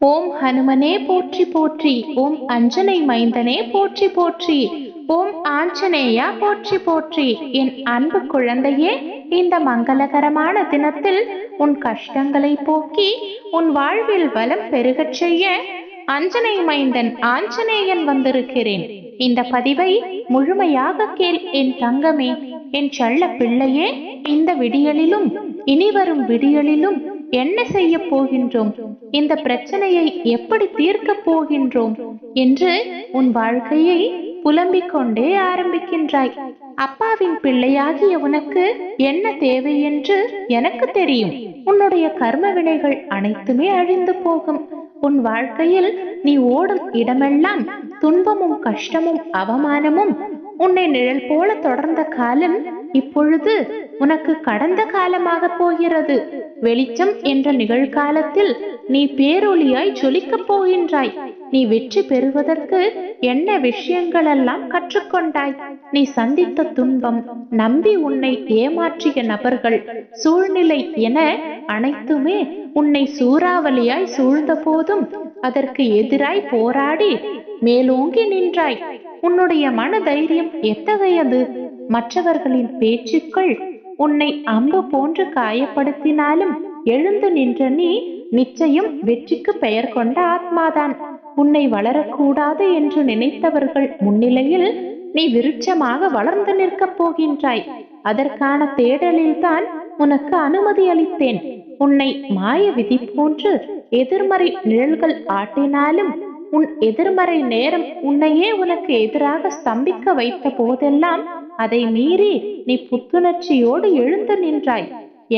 ஓம் ஹனுமனே போற்றி போற்றி ஓம் அஞ்சனை மைந்தனே போற்றி போற்றி ஓம் ஆஞ்சநேயா போற்றி போற்றி. என் அன்பு குழந்தையே இந்த மங்களகரமான தினத்தில் உன் கஷ்டங்களை போக்கி உன் வாழ்வில் வளம் பெருகச் செய்ய அஞ்சனை மைந்தன் ஆஞ்சநேயன் வந்திருக்கிறேன். இந்த பதிவை முழுமையாக கேள் என் தங்கமே என் செல்ல பிள்ளையே இந்த விடியலிலும் இனி வரும் விடியலிலும் என்ன செய்ய போகின்றோம்? இந்த பிரச்சனையை எப்படி தீர்க்க போகின்றோம்? என்று உன் வாழ்க்கையை புலம்பிக் கொண்டே ஆரம்பிக்கின்றாய். அப்பாவின் பிள்ளையாகிய உனக்கு என்ன தேவை என்று எனக்கு தெரியும். உன்னுடைய கர்ம வினைகள் அனைத்துமே அழிந்து போகும். உன் வாழ்க்கையில் நீ ஓடும் இடமெல்லாம் துன்பமும் கஷ்டமும் அவமானமும் உன்னை நிழல் போல தொடர்ந்த காலம் இப்பொழுது உனக்கு கடந்த காலமாக போகிறது. வெளிச்சம் என்ற நிகழ்காலத்தில் நீ பேரொளியாய் ஜொலிக்கப் போகின்றாய். நீ வெற்றி பெறுவதற்கு என்ன விஷயங்களெல்லாம் கற்றுக்கொண்டாய்? நீ சந்தித்த துன்பம் நம்பி உன்னை ஏமாற்றிய நபர்கள் சூழ்நிலை என அனைத்துமே உன்னை சூறாவளியாய் சூழ்ந்த போதும் அதற்கு எதிராய் போராடி மேலோங்கி நின்றாய். உன்னுடைய மன தைரியம் எத்தகையது? மற்றவர்களின் பேச்சுக்கள் உன்னை அம்பு போன்று காயப்படுத்தினாலும் எழுந்து நின்ற நீ நிச்சயம் வெற்றிக்கு பெயர் கொண்ட ஆத்மாதான். உன்னை வளரக்கூடாது என்று நினைத்தவர்கள் முன்னிலையில் நீ விருட்சமாக வளர்ந்து நிற்கப் போகின்றாய். அதற்கான தேடலில்தான் உனக்கு அனுமதி அளித்தேன். உன்னை மாய விதி போன்று எதிர்மறை நிழல்கள் ஆட்டினாலும் உன் எதிர்மறை நேரம் உன்னையே உனக்கு எதிராக ஸ்தம்பிக்க வைத்த போதெல்லாம் அதை மீறி நீ புத்துணர்ச்சியோடு எழுந்து நின்றாய்.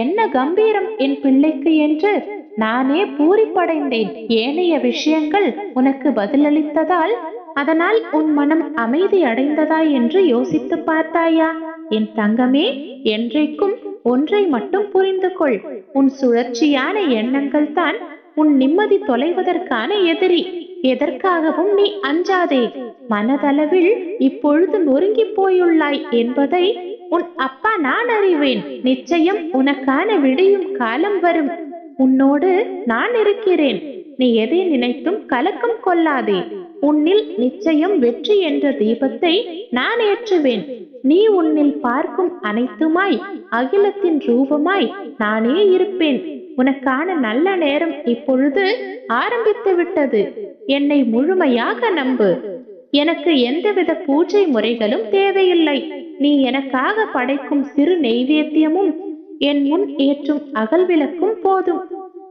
என்ன கம்பீரம் என் பிள்ளைக்கு என்று நானே பூரிப்படைந்தேன். ஏனைய விஷயங்கள் உனக்கு பதிலளித்ததால் அதனால் உன் மனம் அமைதி அடைந்ததா என்று யோசித்து பார்த்தாயா? என் தங்கமே என்றைக்கும் ஒன்றை மட்டும் புரிந்து கொள். உன் சுழற்சியான எண்ணங்கள் தான் உன் நிம்மதி தொலைவதற்கான எதிரி. எதற்காகவும் நீ அஞ்சாதே. மனதளவில் இப்பொழுது நொறுங்கி போயுள்ளாய் என்பதை உன் அப்பா நான் அறிவேன். நிச்சயம் உனக்கான விடியும் காலம் வரும். உன்னோடு நான் இருக்கிறேன். நீ எதை நினைத்தும் கலக்கம் கொள்ளாதே. உன்னில் நிச்சயம் வெற்றி என்ற தீபத்தை நான் ஏற்றுவேன். நீ உன்னில் பார்க்கும் அனைத்துமாய் அகிலத்தின் ரூபமாய் நானே இருப்பேன். உனக்கான நல்ல நேரம் இப்பொழுது ஆரம்பித்து விட்டது என்னை முழுமையாக நம்பு. எனக்கு எந்தவித பூஜை முறைகளும் தேவையில்லை. நீ எனக்காக படைக்கும் சிறு நெய்வேத்தியமும் என் முன் ஏற்றும் அகல் விளக்கும் போதும்.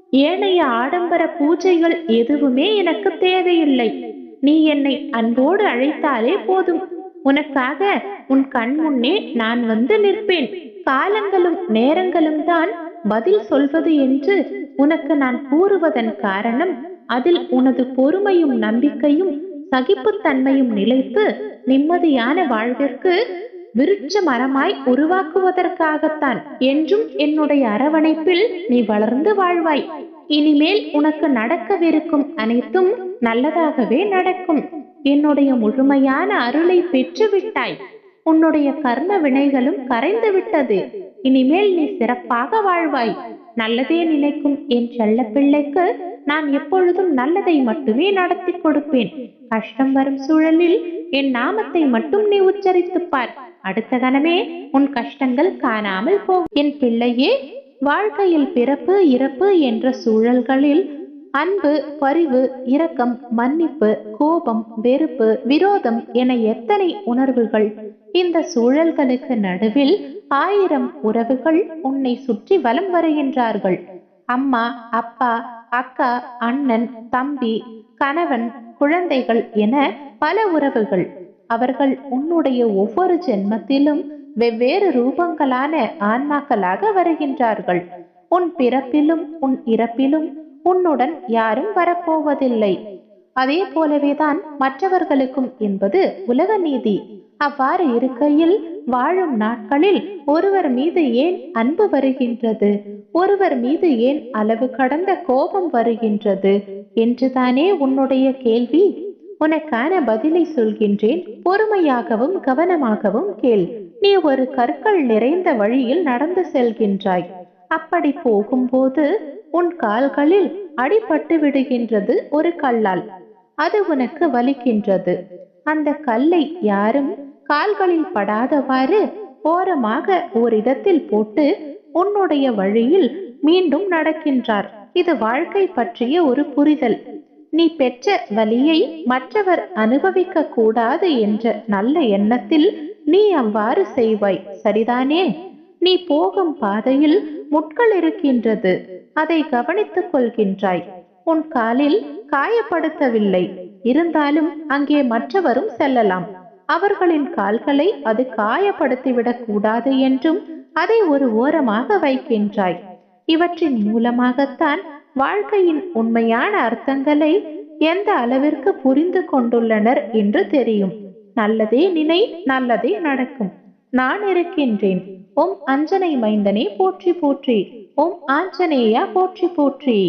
ஏனைய ஆடம்பர பூஜைகள் எதுவுமே எனக்கு தேவையில்லை. நீ என்னை அன்போடு அழைத்தாலே போதும். உனக்காக உன் கண் முன்னே நான் வந்து நிற்பேன். காலங்களும் நேரங்களும் தான் பதில் சொல்வது என்று உனக்கு நான் கூறுவதன் காரணம் அதில் உனது பொறுமையும் நம்பிக்கையும் சகிப்புத்தன்மையும் நிலைத்து நிம்மதியான வாழ்விற்கு விருட்ச மரமாய் உருவாக்குவதற்காகத்தான் என்றும் என்னுடைய அரவணைப்பில் நீ வளர்ந்து வாழ்வாய். இனிமேல் உனக்கு நடக்கவிருக்கும் அனைத்தும் நல்லதாகவே நடக்கும். என்னுடைய முழுமையான அருளை பெற்று விட்டாய் உன்னுடைய கர்ம வினைகளும் கரைந்து விட்டது. இனிமேல் நீ சிறப்பாக வாழ்வாய். நல்லதே நினைக்கும் என் செல்ல பிள்ளைக்கு நான் எப்பொழுதும் நல்லதை மட்டுமே நடத்தி கொடுப்பேன். கஷ்டம் வரும் சூழலில் என் நாமத்தை மட்டும் நீ உச்சரித்துப் பார். அடுத்த கணமே உன் கஷ்டங்கள் காணாமல் போகும். என் பிள்ளையே வாழ்க்கையில் பிறப்பு இறப்பு என்ற சூழல்களில் அன்பு பரிவு இரக்கம் மன்னிப்பு கோபம் வெறுப்பு விரோதம் என எத்தனை உணர்வுகள். இந்த சூழல்களுக்கு நடுவில் ஆயிரம் உறவுகள் உன்னை சுற்றி வலம் வருகின்றார்கள். அம்மா அப்பா அக்கா அண்ணன் தம்பி கணவன் குழந்தைகள் என பல உறவுகள். அவர்கள் உன்னுடைய ஒவ்வொரு ஜென்மத்திலும் வெவ்வேறு ரூபங்களான ஆன்மாக்களாக வருகின்றார்கள். உன் பிறப்பிலும் உன் இறப்பிலும் உன்னுடன் யாரும் வரப்போவதில்லை. அதே போலவேதான் மற்றவர்களுக்கும் என்பது உலக நீதி. அவ்வாறு இருக்கையில் வாழும் நாட்களில் ஒருவர் மீது ஏன் அன்பு வருகின்றது? ஒருவர் மீது ஏன் அளவு கடந்த கோபம் வருகின்றது? என்றுதானே உன்னுடைய கேள்வி? உனக்கான பதிலை சொல்கின்றேன். பொறுமையாகவும் கவனமாகவும் கேள். நீ ஒரு கற்கள் நிறைந்த வழியில் நடந்து செல்கின்றாய். அப்படி போகும்போது உன் கால்களில் அடிபட்டு விடுகின்றது ஒரு கல்லால். அது உனக்கு வலிக்கின்றது. அந்த கல்லை யாரும் கால்களில் படாதவாறு ஓரமாக ஓரிடத்தில் போட்டு உன்னுடைய வழியில் மீண்டும் நடக்கின்றார். இது வாழ்க்கை பற்றிய ஒரு புரிதல். நீ பெற்ற வலியை மற்றவர் அனுபவிக்க கூடாது என்ற நல்ல எண்ணத்தில் நீ அவ்வாறு செய்வாய். சரிதானே? நீ போகும் பாதையில் முட்கள் இருக்கின்றது. அதை கவனித்துக் கொள்கின்றாய். உன் காலில் காயப்படுத்தவில்லை. இருந்தாலும் அங்கே மற்றவரும் செல்லலாம். அவர்களின் கால்களை அது காயப்படுத்திவிடக் கூடாது என்றும் அதை ஒரு ஓரமாக வைக்கின்றாய். இவற்றின் மூலமாகத்தான் வாழ்க்கையின் உண்மையான அர்த்தங்களை எந்த அளவிற்கு புரிந்து கொண்டுள்ளனர் என்று தெரியும். நல்லதே நினை நல்லதே நடக்கும். நான் இருக்கின்றேன். ஓம் அஞ்சனை மைந்தனே போற்றி போற்றி. ஓம் ஆஞ்சநேயா போற்றி போற்றி.